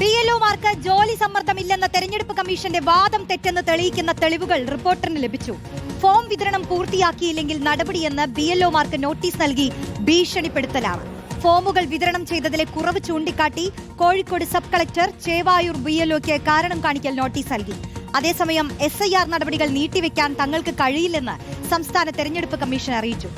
B L ഒമാർക്ക് ജോലി സമ്മർദ്ദമില്ലെന്ന തെരഞ്ഞെടുപ്പ് കമ്മീഷന്റെ വാദം തെറ്റെന്ന് തെളിയിക്കുന്ന തെളിവുകൾ റിപ്പോർട്ടറിന് ലഭിച്ചു. ഫോം വിതരണം പൂർത്തിയാക്കിയില്ലെങ്കിൽ നടപടിയെന്ന് ബി എൽ മാർക്ക് നോട്ടീസ് നൽകി ഭീഷണിപ്പെടുത്തലാണ്. ഫോമുകൾ വിതരണം ചെയ്തതിലെ കുറവ് ചൂണ്ടിക്കാട്ടി Kozhikode sub collector Chevayur B L ഒക്ക് കാരണം കാണിക്കൽ നോട്ടീസ് നൽകി. അതേസമയം എസ് ഐ ആർ നടപടികൾ നീട്ടിവെക്കാൻ തങ്ങൾക്ക് കഴിയില്ലെന്ന് സംസ്ഥാന തെരഞ്ഞെടുപ്പ് കമ്മീഷൻ അറിയിച്ചു.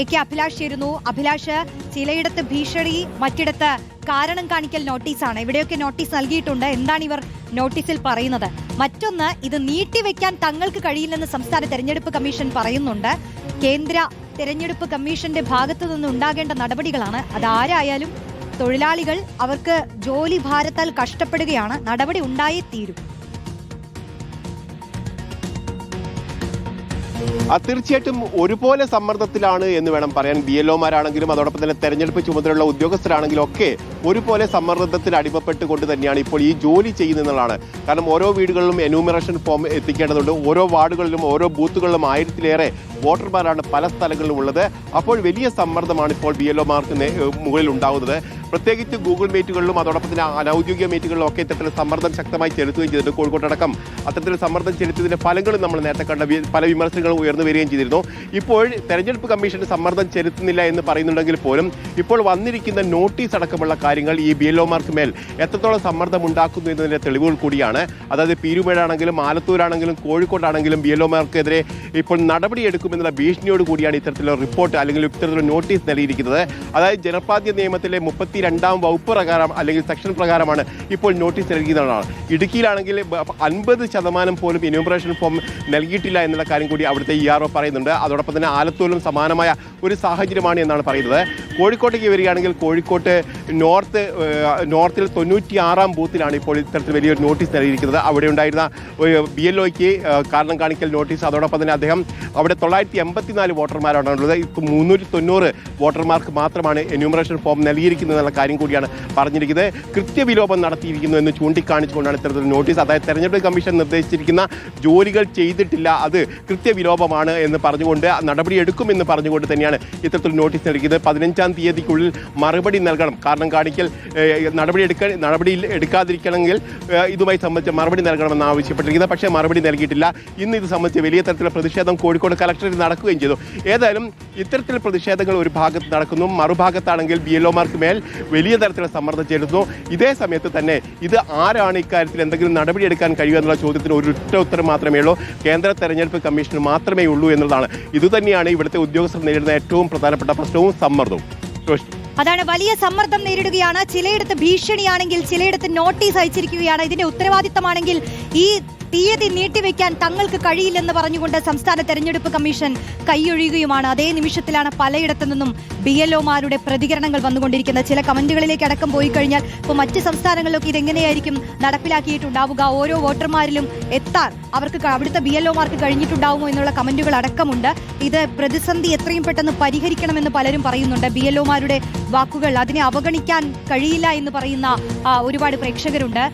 എ കെ അഭിലാഷ് ചേരുന്നു. അഭിലാഷ് ചിലയിടത്ത് ഭീഷണി മറ്റിടത്ത് കാരണം കാണിക്കൽ നോട്ടീസാണ്. ഇവിടെയൊക്കെ നോട്ടീസ് നൽകിയിട്ടുണ്ട്. എന്താണ് ഇവർ നോട്ടീസിൽ പറയുന്നത്? മറ്റൊന്ന് ഇത് നീട്ടിവെക്കാൻ തങ്ങൾക്ക് കഴിയില്ലെന്ന് സംസ്ഥാന തെരഞ്ഞെടുപ്പ് കമ്മീഷൻ പറയുന്നുണ്ട്. കേന്ദ്ര തെരഞ്ഞെടുപ്പ് കമ്മീഷന്റെ ഭാഗത്തു നിന്ന് ഉണ്ടാകേണ്ട നടപടികളാണ്. അതാരായാലും തൊഴിലാളികൾ അവർക്ക് ജോലി ഭാരത്താൽ കഷ്ടപ്പെടുകയാണ്. നടപടി ഉണ്ടായേ തീരും. തീർച്ചയായിട്ടും ഒരുപോലെ സമ്മർദ്ദത്തിലാണ് എന്ന് വേണം പറയാൻ ബി എൽ ഒമാരാണെങ്കിലും അതോടൊപ്പം തന്നെ തെരഞ്ഞെടുപ്പ് ചുമതലയുള്ള ഉദ്യോഗസ്ഥരാണെങ്കിലും ഒക്കെ ഒരുപോലെ സമ്മർദ്ദത്തിൽ അടിമപ്പെട്ടുകൊണ്ട് തന്നെയാണ് ഇപ്പോൾ ഈ ജോലി ചെയ്യുന്നതാണ് കാരണം ഓരോ വീടുകളിലും എന്യൂമറേഷൻ ഫോം എത്തിക്കേണ്ടതുണ്ട്. ഓരോ വാർഡുകളിലും ഓരോ ബൂത്തുകളിലും ആയിരത്തിലേറെ വോട്ടർമാരാണ് പല സ്ഥലങ്ങളിലും ഉള്ളത്. അപ്പോൾ വലിയ സമ്മർദ്ദമാണ് ഇപ്പോൾ ബി എൽ ഒമാർക്ക് മുകളിൽ ഉണ്ടാകുന്നത് പ്രത്യേകിച്ച് ഗൂഗിൾ മീറ്റുകളിലും അതോടൊപ്പം തന്നെ അനൌദ്യോഗിക മീറ്റുകളിലും ഒക്കെ ഇത്തരത്തിൽ സമ്മർദ്ദം ശക്തമായി ചെലുത്തുകയും ചെയ്തിട്ടുണ്ട്. കോഴിക്കോട്ടടക്കം അത്തരത്തിൽ സമ്മർദ്ദം ചെലുത്തിയതിന്റെ ഫലങ്ങളും നമ്മൾ നേരത്തെ കണ്ട പല പല ഉയർന്നു വരികയും ചെയ്തിരുന്നു. ഇപ്പോൾ തെരഞ്ഞെടുപ്പ് കമ്മീഷൻ സമ്മർദ്ദം ചെലുത്തുന്നില്ല എന്ന് പറയുന്നുണ്ടെങ്കിൽ പോലും ഇപ്പോൾ വന്നിരിക്കുന്ന നോട്ടീസ് അടക്കമുള്ള കാര്യങ്ങൾ ഈ ബി എൽ ഒമാർക്ക് മേൽ എത്രത്തോളം സമ്മർദ്ദം ഉണ്ടാക്കുന്നു എന്നതിന്റെ തെളിവുകൾ കൂടിയാണ്. അതായത് പീരുമേടാണെങ്കിലും ആലത്തൂരാണെങ്കിലും കോഴിക്കോടാണെങ്കിലും ബി എൽ ഒമാർക്കെതിരെ ഇപ്പോൾ നടപടിയെടുക്കുമെന്നുള്ള ഭീഷണിയോട് കൂടിയാണ് ഇത്തരത്തിലുള്ള റിപ്പോർട്ട് അല്ലെങ്കിൽ ഇത്തരത്തിലുള്ള നോട്ടീസ് നൽകിയിരിക്കുന്നത്. അതായത് ജനപാദ്യ നിയമത്തിലെ മുപ്പത്തി രണ്ടാം വകുപ്പ് പ്രകാരം അല്ലെങ്കിൽ സെക്ഷൻ പ്രകാരമാണ് ഇപ്പോൾ നോട്ടീസ് നൽകിയതാണ് ഇടുക്കിയിലാണെങ്കിൽ അൻപത് ശതമാനം പോലും ഇനോമറേഷൻ ഫോം നൽകിയിട്ടില്ല എന്നുള്ള കാര്യം കൂടി അവിടുത്തെ ഇ ആർ ഒ പറയുന്നുണ്ട്. അതോടൊപ്പം തന്നെ ആലത്തൂരിലും സമാനമായ ഒരു സാഹചര്യമാണ് എന്നാണ് പറയുന്നത്. കോഴിക്കോട്ടേക്ക് വരികയാണെങ്കിൽ കോഴിക്കോട്ട് നോർത്ത് നോർത്തിൽ തൊണ്ണൂറ്റി ആറാം ബൂത്തിലാണ് ഇപ്പോൾ ഇത്തരത്തിൽ വലിയൊരു നോട്ടീസ് നൽകിയിരിക്കുന്നത്. അവിടെ ഉണ്ടായിരുന്ന ബി എൽ ഒയ്ക്ക് കാരണം കാണിക്കൽ നോട്ടീസ്. അതോടൊപ്പം തന്നെ അദ്ദേഹം അവിടെ തൊള്ളായിരത്തി എൺപത്തിനാല് വോട്ടർമാരാണ് ഉള്ളത്. ഇപ്പോൾ മുന്നൂറ്റി തൊണ്ണൂറ് വോട്ടർമാർക്ക് മാത്രമാണ് എന്യൂമറേഷൻ ഫോം നൽകിയിരിക്കുന്നത് എന്നുള്ള കാര്യം കൂടിയാണ് പറഞ്ഞിരിക്കുന്നത്. കൃത്യവിലോപം നടത്തിയിരിക്കുന്നു എന്ന് ചൂണ്ടിക്കാണിച്ചുകൊണ്ടാണ് ഇത്തരത്തിൽ നോട്ടീസ്. അതായത് തെരഞ്ഞെടുപ്പ് കമ്മീഷൻ നിർദ്ദേശിച്ചിരിക്കുന്ന ജോലികൾ ചെയ്തിട്ടില്ല. അത് കൃത്യവിലോപമാണ് എന്ന് പറഞ്ഞുകൊണ്ട് നടപടിയെടുക്കുമെന്ന് പറഞ്ഞുകൊണ്ട് തന്നെയാണ് ഇത്തരത്തിൽ നോട്ടീസ് നൽകിയത്. പതിനഞ്ചാം തീയതിക്കുള്ളിൽ മറുപടി നൽകണം. കാരണം കാണിക്കൽ ഏഹ്, നടപടി എടുക്ക നടപടി എടുക്കാതിരിക്കണമെങ്കിൽ ഇതുമായി സംബന്ധിച്ച് മറുപടി നൽകണമെന്ന് ആവശ്യപ്പെട്ടിരിക്കുന്നത് പക്ഷേ മറുപടി നൽകിയിട്ടില്ല. ഇന്ന് ഇത് സംബന്ധിച്ച് വലിയ തരത്തിലുള്ള പ്രതിഷേധം കോഴിക്കോട് കലക്ടറിൽ നടക്കുകയും ചെയ്തു. ഏതായാലും ഇത്തരത്തിൽ പ്രതിഷേധങ്ങൾ ഒരു ഭാഗത്ത് നടക്കുന്നു. മറുഭാഗത്താണെങ്കിൽ ബി എൽ ഒമാർക്ക് മേൽ വലിയ തരത്തിലുള്ള സമ്മർദ്ദം ചെലുത്തുന്നു. ഇതേ സമയത്ത് തന്നെ ഇത് ആരാണ് ഇക്കാര്യത്തിൽ എന്തെങ്കിലും നടപടിയെടുക്കാൻ കഴിയുക എന്നുള്ള ചോദ്യത്തിന് ഒരു ഉത്തരം മാത്രമേ ഉള്ളൂ. കേന്ദ്ര തെരഞ്ഞെടുപ്പ് കമ്മീഷന് മാത്രമേ ഉള്ളൂ എന്നുള്ളതാണ്. ഇതുതന്നെയാണ് ഇവിടുത്തെ ഉദ്യോഗസ്ഥർ നേരിടുന്ന ഏറ്റവും പ്രധാനപ്പെട്ട പ്രശ്നവും സമ്മർദ്ദവും. അതാണ് വലിയ സമ്മർദ്ദം നേരിടുകയാണ്. ചിലയിടത്ത് ഭീഷണിയാണെങ്കിൽ ചിലയിടത്ത് നോട്ടീസ് അയച്ചിരിക്കുകയാണ്. ഇതിന്റെ ഉത്തരവാദിത്തമാണെങ്കിൽ ഈ തീയതി നീട്ടിവെക്കാൻ തങ്ങൾക്ക് കഴിയില്ലെന്ന് പറഞ്ഞുകൊണ്ട് സംസ്ഥാന തെരഞ്ഞെടുപ്പ് കമ്മീഷൻ കൈയൊഴിയുകയുമാണ്. അതേ നിമിഷത്തിലാണ് പലയിടത്തു നിന്നും ബി എൽ ഒമാരുടെ പ്രതികരണങ്ങൾ വന്നുകൊണ്ടിരിക്കുന്നത്. ചില കമന്റുകളിലേക്ക് അടക്കം പോയി കഴിഞ്ഞാൽ ഇപ്പോൾ മറ്റ് സംസ്ഥാനങ്ങളിലൊക്കെ ഇതെങ്ങനെയായിരിക്കും നടപ്പിലാക്കിയിട്ടുണ്ടാവുക? ഓരോ വോട്ടർമാരിലും എത്താൻ അവർക്ക് അവിടുത്തെ ബി എൽ ഒമാർക്ക് കഴിഞ്ഞിട്ടുണ്ടാവുമോ എന്നുള്ള കമന്റുകൾ അടക്കമുണ്ട്. ഇത് പ്രതിസന്ധി എത്രയും പെട്ടെന്ന് പരിഹരിക്കണമെന്ന് പലരും പറയുന്നുണ്ട്. ബി എൽ ഒമാരുടെ വാക്കുകൾ അതിനെ അവഗണിക്കാൻ കഴിയില്ല എന്ന് പറയുന്ന ഒരുപാട് പ്രേക്ഷകരുണ്ട്.